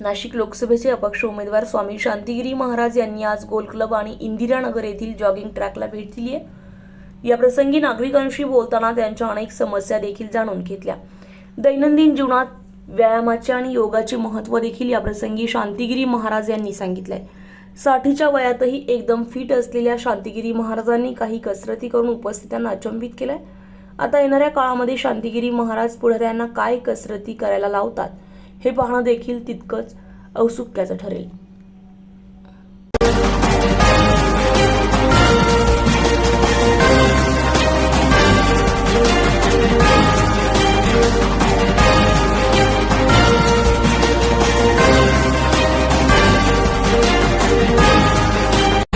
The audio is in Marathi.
नाशिक लोकसभेचे अपक्ष उमेदवार स्वामी शांतिगिरी महाराज यांनी आज गोल क्लब आणि इंदिरानगर येथील जॉगिंग ट्रॅकला भेट दिली आहे. या प्रसंगी नागरिकांशी बोलताना त्यांच्या अनेक समस्या देखील जाणून घेतल्या. दैनंदिन जीवनात व्यायामाचे आणि योगाचे महत्त्व देखील या प्रसंगी शांतिगिरी महाराज यांनी सांगितलंय. साठीच्या वयातही एकदम फिट असलेल्या शांतिगिरी महाराजांनी काही कसरती करून उपस्थितांना अचंबित केलंय. आता येणाऱ्या काळामध्ये शांतिगिरी महाराज पुढाऱ्यांना काय कसरती करायला लावतात हे पाहणं देखील तितकंच औत्सुक्याचं ठरेल.